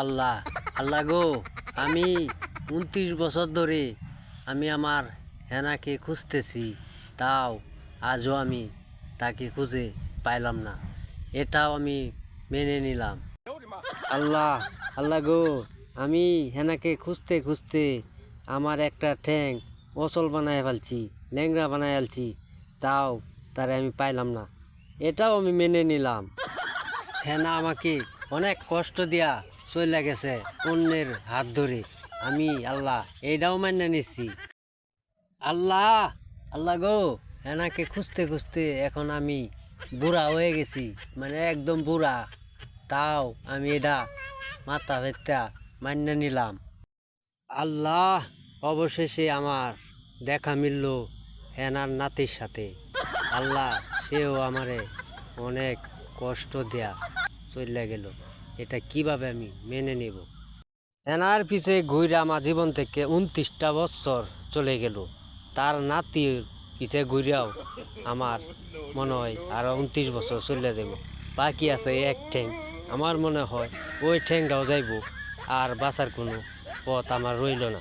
আল্লাহ আল্লাহ গো, আমি উনত্রিশ বছর ধরে আমি আমার হেনাকে খুঁজতেছি, তাও আজও আমি তাকে খুঁজে পাইলাম না। এটাও আমি মেনে নিলাম। আল্লাহ আল্লাহ গো, আমি হেনাকে খুঁজতে খুঁজতে আমার একটা ঠ্যাং অচল বানায় ফেলছি ল্যাংরা বানায় ফেলছি, তাও তারে আমি পাইলাম না। এটাও আমি মেনে নিলাম। হেনা আমাকে অনেক কষ্ট দিয়া চলে গেছে অন্যের হাত ধরে। আমি আল্লাহ এইটাও মান্য নিচ্ছি আল্লাহ আল্লাহ গো হেনাকে খুঁজতে খুঁজতে এখন আমি বুড়া হয়ে গেছি। মানে একদম বুড়া। তাও আমি এটা মাথা ভেত্তা মান্য নিলাম। আল্লাহ, অবশেষে আমার দেখা মিলল হেনার নাতির সাথে। আল্লাহ, সেও আমারে অনেক কষ্ট দেয়া চলে গেল। এটা কীভাবে আমি মেনে নেব? এনার পিছে ঘুরে আমার জীবন থেকে উনত্রিশটা বছর চলে গেল। তার নাতির পিছে ঘুরেও আমার মনে হয় আরও উনত্রিশ বছর চলে যাব। বাকি আছে এক ঠ্যাং। আমার মনে হয় ওই ঠ্যাংটাও যাইব, আর বাঁচার কোনো পথ আমার রইল না।